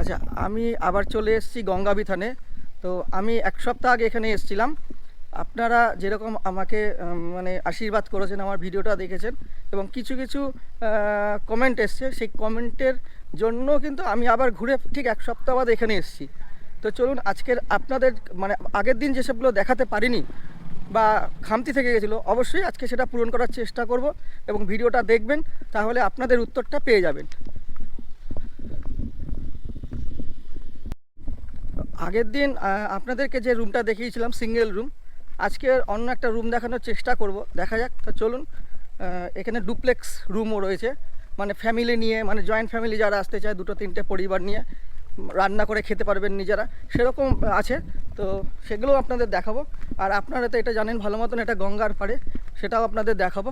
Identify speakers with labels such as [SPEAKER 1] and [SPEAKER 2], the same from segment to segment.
[SPEAKER 1] আচ্ছা আমি আবার চলে এসেছি গঙ্গাবিথানে তো আমি এক সপ্তাহ আগে এখানে এসেছিলাম। আপনারা যেরকম আমাকে মানে আশীর্বাদ করেছেন আমার ভিডিওটা দেখেছেন এবং কিছু কিছু কমেন্ট এসছে। সেই কমেন্টের জন্য কিন্তু আমি আবার ঘুরে ঠিক এক সপ্তাহ বাদ এখানে এসেছি। তো চলুন, আজকের আপনাদের মানে আগের দিন যেসবগুলো দেখাতে পারিনি বা খামতি থেকে গেছিল, অবশ্যই আজকে সেটা পূরণ করার চেষ্টা করব এবং ভিডিওটা দেখবেন, তাহলে আপনাদের উত্তরটা পেয়ে যাবেন। আগের দিন আপনাদেরকে যে রুমটা দেখিয়েছিলাম, সিঙ্গেল রুম আজকে অন্য একটা রুম দেখানোর চেষ্টা করব। দেখা যাক, তো চলুন এখানে ডুপ্লেক্স রুমও রয়েছে। মানে ফ্যামিলি নিয়ে মানে জয়েন্ট ফ্যামিলি যারা আসতে চায়, দুটো তিনটে পরিবার নিয়ে রান্না করে খেতে পারবেন নিজেরা। সেরকম আছে, তো সেগুলোও আপনাদের দেখাবো। আর আপনারা তো এটা জানেন ভালো মতন, এটা গঙ্গার পাড়ে, সেটাও আপনাদের দেখাবো।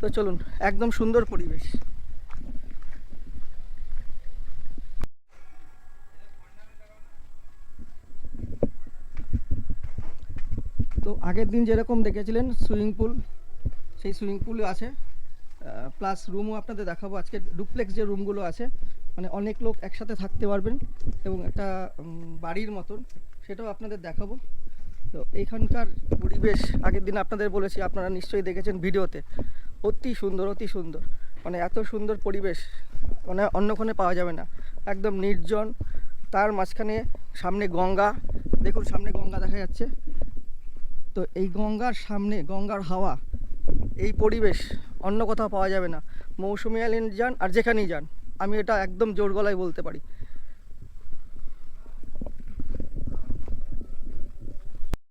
[SPEAKER 1] তো চলুন, একদম সুন্দর পরিবেশ। তো আগের দিন যেরকম দেখেছিলেন, সুইমিং পুল, সেই সুইমিং পুল আছে। প্লাস রুমও আপনাদের দেখাবো। আজকে ডুপ্লেক্স যে রুমগুলো আছে মানে অনেক লোক একসাথে থাকতে পারবেন এবং একটা বাড়ির মতন, সেটাও আপনাদের দেখাবো। তো এইখানকার পরিবেশ, আগের দিন আপনাদের বলেছি, আপনারা নিশ্চয়ই দেখেছেন ভিডিওতে। অতি সুন্দর অতি সুন্দর। মানে এত সুন্দর পরিবেশ মানে অন্যক্ষণে পাওয়া যাবে না। একদম নির্জন, তার মাঝখানে সামনে গঙ্গা। দেখুন, সামনে গঙ্গা দেখা যাচ্ছে। তো এই গঙ্গার সামনে গঙ্গার হাওয়া এই পরিবেশ অন্য কোথাও পাওয়া যাবে না। মৌসুমি আইল্যান্ড যান আর যেখানেই যান আমি এটা একদম জোর গলায় বলতে পারি।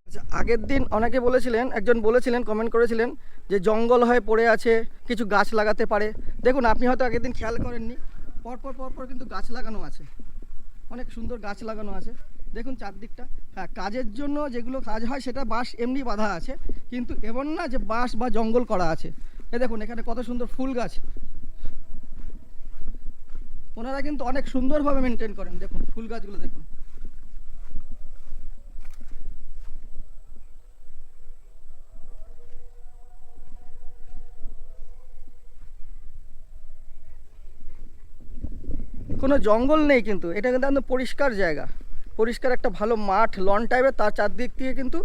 [SPEAKER 1] আচ্ছা, আগের দিন অনেকে বলেছিলেন একজন বলেছিলেন কমেন্ট করেছিলেন যে জঙ্গল হয়ে পড়ে আছে কিছু গাছ লাগাতে পারে। দেখুন আপনি হয়তো আগের দিন খেয়াল করেননি। পরপর পরপর কিন্তু গাছ লাগানো আছে। অনেক সুন্দর গাছ লাগানো আছে। দেখুন চারদিকটা। হ্যাঁ কাজের জন্য যেগুলো কাজ হয় সেটা বাঁশ এমনি বাঁধা আছে, কিন্তু এমন না যে বাঁশ বা জঙ্গল করা আছে। এ দেখুন, এখানে কত সুন্দর ফুল গাছ। ওনারা কিন্তু অনেক সুন্দরভাবে মেনটেন করেন। দেখুন, ফুল গাছগুলো দেখুন। কোনো জঙ্গল নেই কিন্তু, এটা কিন্তু একদম পরিষ্কার জায়গা। পরিষ্কার একটা ভালো মাঠ লন টাইপের তার চারদিক দিয়ে কিন্তু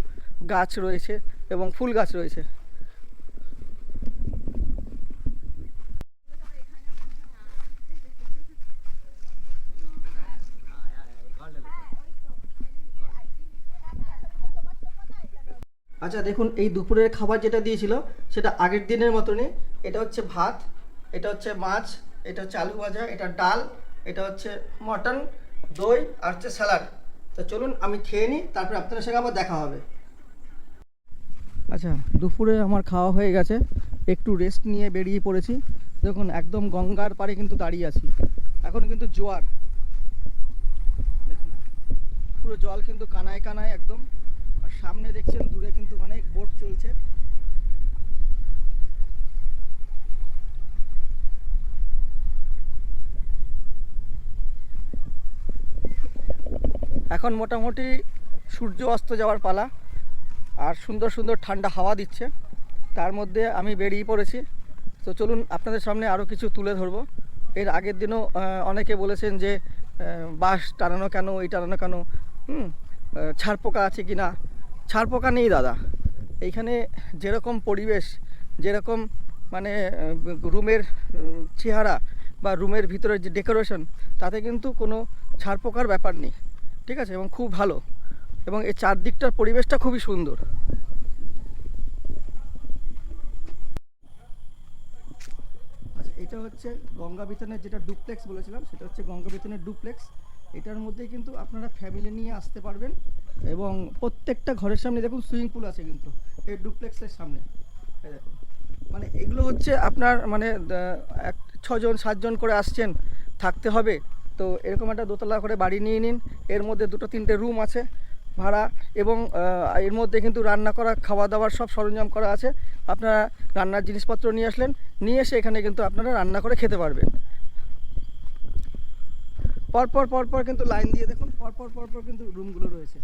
[SPEAKER 1] গাছ রয়েছে এবং ফুল গাছ রয়েছে। আচ্ছা দেখুন, এই দুপুরের খাবার যেটা দিয়েছিল, সেটা আগের দিনের মতনই। এটা হচ্ছে ভাত, এটা হচ্ছে মাছ, এটা হচ্ছে আলু ভাজা, এটা ডাল, এটা হচ্ছে মটন, দই, আর হচ্ছে স্যালাড। তো চলুন, আমি খেয়ে নিই, তারপরে আপনার সঙ্গে আবার দেখা হবে। আচ্ছা দুপুরে আমার খাওয়া হয়ে গেছে। একটু রেস্ট নিয়ে বেরিয়ে পড়েছি। দেখুন, একদম গঙ্গার পাড়ে কিন্তু দাঁড়িয়ে আছি। এখন কিন্তু জোয়ার। পুরো জল কিন্তু কানায় কানায় একদম আর সামনে দেখছেন দূরে কিন্তু অনেক বোট চলছে এখন মোটামুটি সূর্য অস্ত যাওয়ার পালা আর সুন্দর সুন্দর ঠান্ডা হাওয়া দিচ্ছে। তার মধ্যে আমি বেরিয়ে পড়েছি। তো চলুন আপনাদের সামনে আরও কিছু তুলে ধরবো। এর আগের দিনও অনেকে বলেছেন যে বাঁশ টানানো কেন, এই টানানো কেন? হুম ছাড় পোকা আছে কি না ছাড় পোকা নেই দাদা। এইখানে যেরকম পরিবেশ, যেরকম মানে রুমের চেহারা বা রুমের ভিতরে যে ডেকোরেশন, তাতে কিন্তু কোনো ছাড় পোকার ব্যাপার নেই। ঠিক আছে? এবং খুব ভালো। এবং এই চারদিকটার পরিবেশটা খুবই সুন্দর। আচ্ছা এটা হচ্ছে গঙ্গা বিতানের যেটা ডুপ্লেক্স বলেছিলাম, সেটা হচ্ছে গঙ্গা বিতানের ডুপ্লেক্স এটার মধ্যে কিন্তু আপনারা ফ্যামিলি নিয়ে আসতে পারবেন এবং প্রত্যেকটা ঘরের সামনে দেখুন সুইমিং পুল আছে কিন্তু, এই ডুপ্লেক্সের সামনে। দেখুন। মানে এগুলো হচ্ছে আপনার মানে ছজন, সাতজন করে আসছেন, থাকতে হবে। তো এরকম একটা দোতলা করে বাড়ি নিয়ে নিন। এর মধ্যে দুটো তিনটে রুম আছে ভাড়া এবং এর মধ্যে কিন্তু রান্না করা খাওয়া দাওয়ার সব সরঞ্জাম করা আছে। আপনারা রান্নার জিনিসপত্র নিয়ে আসলেন, নিয়ে এসে এখানে কিন্তু আপনারা রান্না করে খেতে পারবেন। পরপর পরপর কিন্তু লাইন দিয়ে দেখুন, পরপর পরপর কিন্তু রুমগুলো রয়েছে।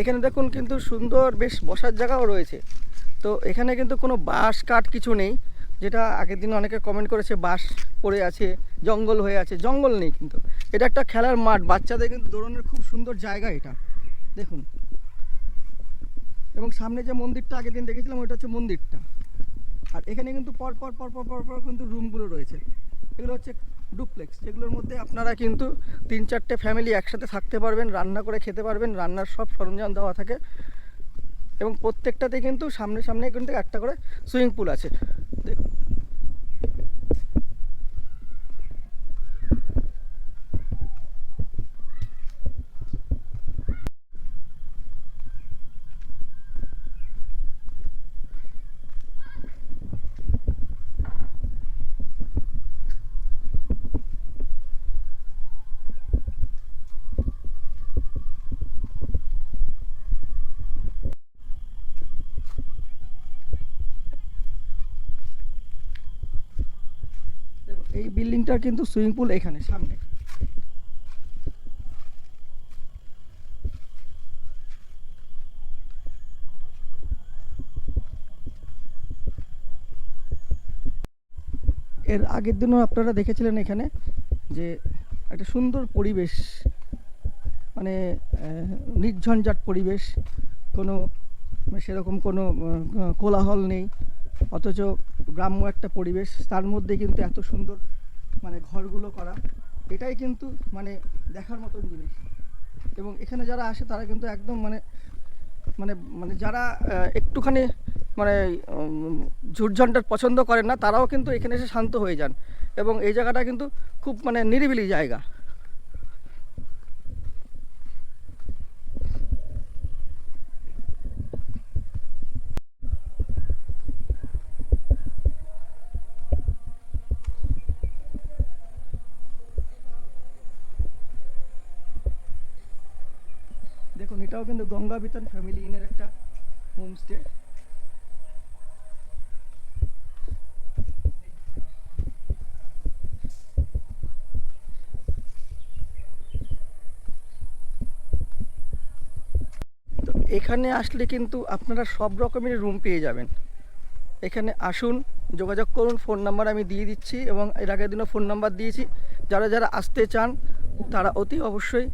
[SPEAKER 1] এখানে দেখুন কিন্তু সুন্দর বেশ বসার জায়গাও রয়েছে। তো এখানে কিন্তু কোনো বাঁশ কাঠ কিছু নেই, যেটা আগের দিন অনেকে কমেন্ট করেছে, বাঁশ পড়ে আছে, জঙ্গল হয়ে আছে, জঙ্গল নেই কিন্তু। এটা একটা খেলার মাঠ, বাচ্চাদের কিন্তু দৌড়ানোর খুব সুন্দর জায়গা এটা। দেখুন। এবং সামনে যে মন্দিরটা আগের দিন দেখেছিলাম, ওইটা হচ্ছে মন্দিরটা। আর এখানে কিন্তু পর পর পর পর পর পর কিন্তু রুমগুলো রয়েছে। এগুলো হচ্ছে ডুপ্লেক্স যেগুলোর মধ্যে আপনারা কিন্তু তিন চারটে ফ্যামিলি একসাথে থাকতে পারবেন, রান্না করে খেতে পারবেন, রান্নার সব সরঞ্জাম দেওয়া থাকে। এবং প্রত্যেকটাতে কিন্তু সামনে সামনে কিন্তু একটা করে সুইমিং পুল আছে দেখুন দেখুন, এই কিন্তু সুইমিং পুল এখানে, সামনে। এর আগের দিনও আপনারা দেখেছিলেন এখানে যে একটা সুন্দর পরিবেশ মানে নির্ঝঞ্ঝাট পরিবেশ। কোনো মানে সেরকম কোনো কোলাহল নেই। অথচ গ্রাম্য একটা পরিবেশ, তার মধ্যে কিন্তু এত সুন্দর মানে ঘরগুলো করা, এটাই কিন্তু মানে দেখার মতন জিনিস। এবং এখানে যারা আসে, তারা কিন্তু একদম মানে মানে মানে যারা একটুখানি মানে ঝুটঝন্টার পছন্দ করেন না, তারাও কিন্তু এখানে এসে শান্ত হয়ে যান। এবং এই জায়গাটা কিন্তু খুব মানে নিরিবিলি জায়গা। দেখুন, এটাও কিন্তু গঙ্গা বিতান ফ্যামিলি ইনের একটা হোমস্টে এখানে আসলে কিন্তু আপনারা সব রকমের রুম পেয়ে যাবেন। এখানে আসুন, যোগাযোগ করুন ফোন নাম্বার আমি দিয়ে দিচ্ছি এবং এর আগের দিনও ফোন নাম্বার দিয়েছি। যারা যারা আসতে চান, তারা অতি অবশ্যই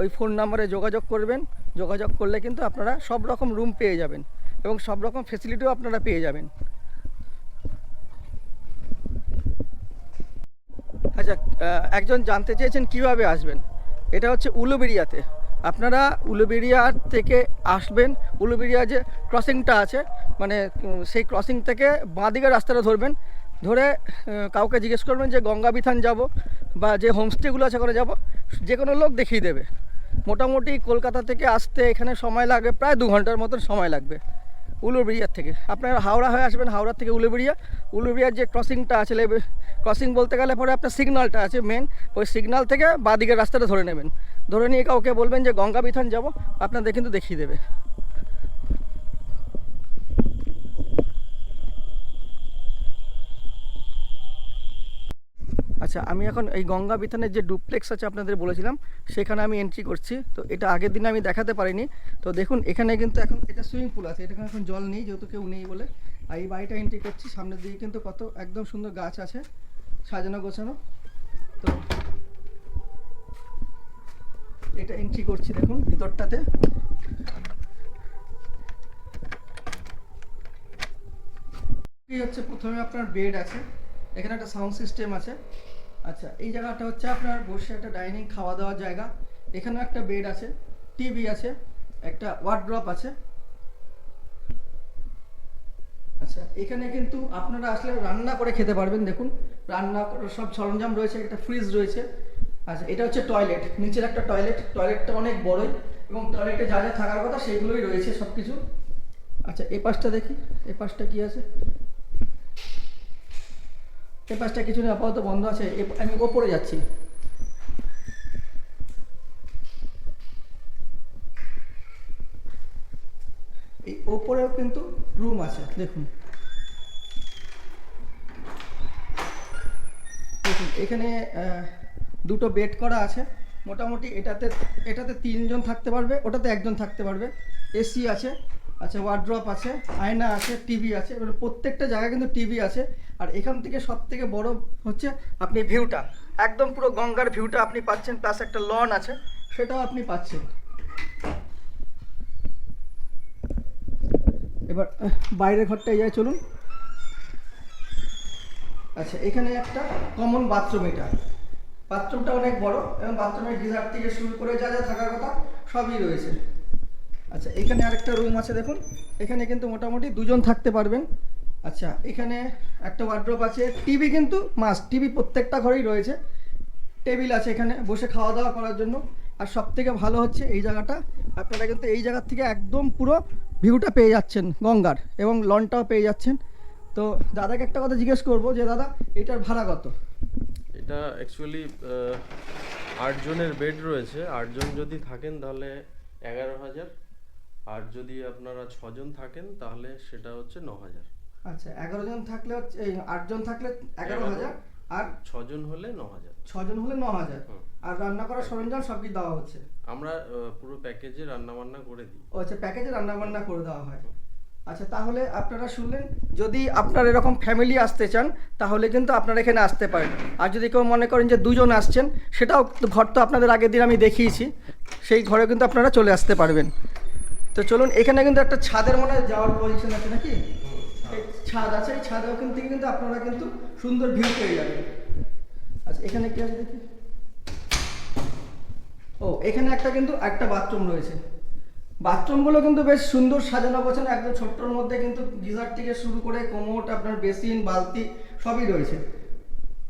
[SPEAKER 1] ওই ফোন নাম্বারে যোগাযোগ করবেন। যোগাযোগ করলে কিন্তু আপনারা সব রকম রুম পেয়ে যাবেন এবং সব রকম ফেসিলিটিও আপনারা পেয়ে যাবেন। আচ্ছা একজন জানতে চেয়েছেন কীভাবে আসবেন? এটা হচ্ছে উলুবেড়িয়াতে। আপনারা উলুবেড়িয়ার থেকে আসবেন। উলুবেড়িয়া যে ক্রসিংটা আছে মানে সেই ক্রসিং থেকে বাঁদিকে রাস্তাটা ধরবেন। ধরে কাউকে জিজ্ঞেস করবেন যে গঙ্গা বিথান যাব বা যে হোমস্টেগুলো আছে ওখানে যাব, যে কোনো লোক দেখিয়ে দেবে। মোটামুটি কলকাতা থেকে আসতে এখানে সময় লাগবে প্রায় দু ঘণ্টার মতন সময় লাগবে উলুবেড়িয়ার থেকে। আপনারা হাওড়া হয়ে আসবেন, হাওড়া থেকে উলুবেড়িয়া। উলুবেড়িয়ার যে ক্রসিংটা আছে ক্রসিং বলতে গেলে পরে আপনার সিগনালটা আছে মেন ওই সিগনাল থেকে বাদিকের রাস্তাটা ধরে নেবেন। ধরে নিয়ে কাউকে বলবেন যে গঙ্গা বিথান যাব, আপনাদের কিন্তু দেখিয়ে দেবে। আচ্ছা আমি এখন এই গঙ্গা বিথানের যে ডুপ্লেক্স আছে আপনাদের বলেছিলাম, সেখানে আমি এন্ট্রি করছি। তো এটা আগের দিনে আমি দেখাতে পারিনি। তো দেখুন, এখানে কিন্তু এখন এটা সুইমিং পুল আছে। এটা এখন জল নেই, যেহেতু কেউ নেই বলে। আর এই বাড়িটা এন্ট্রি করছি, সামনের দিকে কিন্তু কত একদম সুন্দর গাছ আছে, সাজানো গোছানো। তো এটা এন্ট্রি করছি দেখুন, ভিতরটাতে। হচ্ছে প্রথমে আপনার বেড আছে। এখানে একটা সাউন্ড সিস্টেম আছে। আচ্ছা এই জায়গাটা হচ্ছে আপনার বসে একটা ডাইনিং খাওয়া দাওয়ার জায়গা। এখানে একটা বেড আছে, টিভি আছে, একটা ওয়ার্ড্রপ আছে। আচ্ছা এখানে কিন্তু আপনারা আসলে রান্না করে খেতে পারবেন, দেখুন। রান্না সব সরঞ্জাম রয়েছে, একটা ফ্রিজ রয়েছে। আচ্ছা এটা হচ্ছে টয়লেট, নিচের একটা টয়লেট। টয়লেটটা অনেক বড়ই এবং টয়লেটে যা যা থাকার কথা সেগুলোই রয়েছে সব কিছু আচ্ছা এ পাশটা দেখি এ পাশটা কি আছে? এ পাশটা কিছু নেই, আপাতত বন্ধ আছে। আমি ওপরে যাচ্ছি। এই ওপরেও কিন্তু রুম আছে, দেখুন। দেখুন, এখানে দুটো বেড করা আছে। মোটামুটি এটাতে এটাতে তিনজন থাকতে পারবে, ওটাতে একজন থাকতে পারবে। এসি আছে। আচ্ছা ওয়ার্ড্রপ আছে, আয়না আছে টিভি আছে, এবার প্রত্যেকটা জায়গায় কিন্তু টিভি আছে। আর এখান থেকে সব থেকে বড় হচ্ছে আপনি ভিউটা একদম পুরো গঙ্গার ভিউটা আপনি পাচ্ছেন প্লাস একটা লন আছে, সেটাও আপনি পাচ্ছেন। এবার বাইরের ঘরটায় যাই, চলুন। আচ্ছা এখানে একটা কমন বাথরুম এটা। বাথরুমটা অনেক বড়, এবং বাথরুমের গিজার থেকে শুরু করে যা যা থাকার কথা সবই রয়েছে। আচ্ছা এখানে আরেকটা রুম আছে, দেখুন। এখানে কিন্তু মোটামুটি দুজন থাকতে পারবেন। আচ্ছা এখানে একটা ওয়ার্ড্রপ আছে। টিভি কিন্তু মাস্ট টিভি প্রত্যেকটা ঘরেই রয়েছে। টেবিল আছে এখানে, বসে খাওয়া দাওয়া করার জন্য। আর সব থেকে ভালো হচ্ছে এই জায়গাটা, আপনারা কিন্তু এই জায়গার থেকে একদম পুরো ভিউটা পেয়ে যাচ্ছেন গঙ্গার, এবং লনটাও পেয়ে যাচ্ছেন। তো দাদাকে একটা কথা জিজ্ঞেস করব যে, দাদা, এটার ভাড়া কত?
[SPEAKER 2] এটা অ্যাকচুয়ালি আটজনের বেড রয়েছে। আটজন যদি থাকেন তাহলে এগারো হাজার। আর যদি আপনারা ছজন থাকেন তাহলে সেটা হচ্ছে ন হাজার
[SPEAKER 1] আচ্ছা এগারো জন থাকলে হচ্ছে এই আটজন থাকলে এগারো। হাজার আর
[SPEAKER 2] ছজন হলে ন হাজার
[SPEAKER 1] ছজন হলে ন হাজার আর রান্না করার সরঞ্জাম সব কিছু দেওয়া হচ্ছে?
[SPEAKER 2] আমরা পুরো প্যাকেজে রান্না বান্না করে দিই।
[SPEAKER 1] ও আচ্ছা প্যাকেজে রান্না বান্না করে দেওয়া হয়। আচ্ছা তাহলে আপনারা শুনলেন যদি আপনার এরকম ফ্যামিলি আসতে চান তাহলে কিন্তু আপনারা এখানে আসতে পারেন। আর যদি কেউ মনে করেন যে দুজন আসছেন সেটাও ঘর তো আপনাদের আগের দিন আমি দেখিয়েছি সেই ঘরে কিন্তু আপনারা চলে আসতে পারবেন। তো চলুন, এখানে কিন্তু একটা ছাদের মনে হয় যাওয়ার পজিশন আছে নাকি? ছাদ আছে, এই ছাদ ওখান থেকে কিন্তু আপনারা কিন্তু সুন্দর ভিউ পেয়ে যাবেন। আচ্ছা এখানে কি আছে দেখি? ও, এখানে একটা কিন্তু একটা বাথরুম রয়েছে। বাথরুমগুলো কিন্তু বেশ সুন্দর সাজানো গোছানো, একদম ছোট্টর মধ্যে কিন্তু গিজার থেকে শুরু করে কোমোট আপনার বেসিন, বালতি সবই রয়েছে।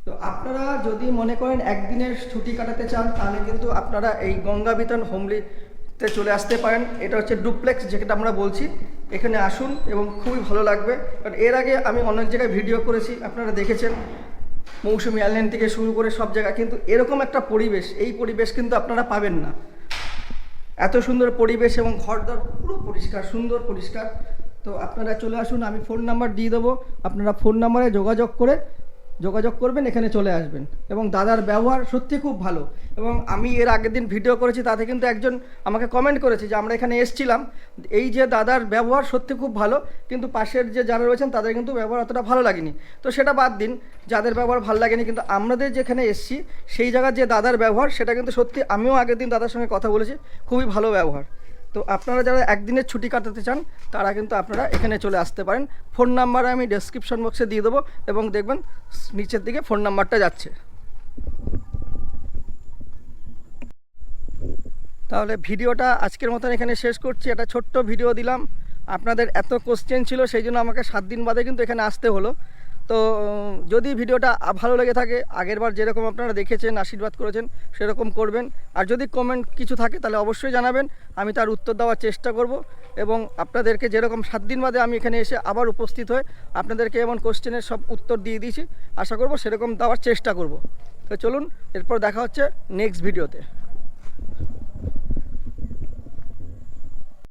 [SPEAKER 1] তো আপনারা যদি মনে করেন একদিনের ছুটি কাটাতে চান, তাহলে কিন্তু আপনারা এই গঙ্গা বিতান হোমলিতে চলে আসতে পারেন। এটা হচ্ছে ডুপ্লেক্স, যেটা আমরা বলছি। এখানে আসুন এবং খুবই ভালো লাগবে। কারণ এর আগে আমি অনেক জায়গায় ভিডিও করেছি, আপনারা দেখেছেন। মৌসুমি আইল্যান্ড থেকে শুরু করে সব জায়গায়। কিন্তু এরকম একটা পরিবেশ, এই পরিবেশ কিন্তু আপনারা পাবেন না। এত সুন্দর পরিবেশ এবং ঘরদর পুরো পরিষ্কার, সুন্দর পরিষ্কার। তো আপনারা চলে আসুন, আমি ফোন নাম্বার দিয়ে দেবো। আপনারা ফোন নাম্বারে যোগাযোগ করে যোগাযোগ করবেন, এখানে চলে আসবেন। এবং দাদার ব্যবহার সত্যি খুব ভালো। এবং আমি এর আগের দিন ভিডিও করেছি, তাতে কিন্তু একজন আমাকে কমেন্ট করেছে যে, আমরা এখানে এসছিলাম। এই যে দাদার ব্যবহার সত্যি খুব ভালো, কিন্তু পাশের যে যারা রয়েছেন, তাদের কিন্তু ব্যবহার অতটা ভালো লাগেনি। তো সেটা বাদ দিন, যাদের ব্যবহার ভালো লাগেনি, কিন্তু আমাদের যেখানে এসছি, সেই জায়গার যে দাদার ব্যবহার, সেটা কিন্তু সত্যি আমিও আগের দিন দাদার সঙ্গে কথা বলেছি, খুবই ভালো ব্যবহার। তো আপনারা যারা একদিনের ছুটি কাটাতে চান, তারা কিন্তু আপনারা এখানে চলে আসতে পারেন। ফোন নাম্বার আমি ডেসক্রিপশন বক্সে দিয়ে দেবো এবং দেখবেন নিচের দিকে ফোন নাম্বারটা যাচ্ছে। তাহলে ভিডিওটা আজকের মতন এখানে শেষ করছি। একটা ছোট্ট ভিডিও দিলাম। আপনাদের এত কোশ্চেন ছিল, সেই জন্য আমাকে সাত দিন বাদে কিন্তু এখানে আসতে হলো। তো যদি ভিডিওটা ভালো লেগে থাকে আগেরবার যেরকম আপনারা দেখেছেন, আশীর্বাদ করেছেন, সেরকম করবেন। আর যদি কমেন্ট কিছু থাকে, তাহলে অবশ্যই জানাবেন। আমি তার উত্তর দেওয়ার চেষ্টা করব এবং আপনাদেরকে যেরকম সাত দিন বাদে আমি এখানে এসে আবার উপস্থিত হয়ে আপনাদেরকে এমন কোশ্চেনের সব উত্তর দিয়ে দিয়েছি। আশা করব সেরকম দেওয়ার চেষ্টা করব। তো চলুন, এরপর দেখা হচ্ছে নেক্সট ভিডিওতে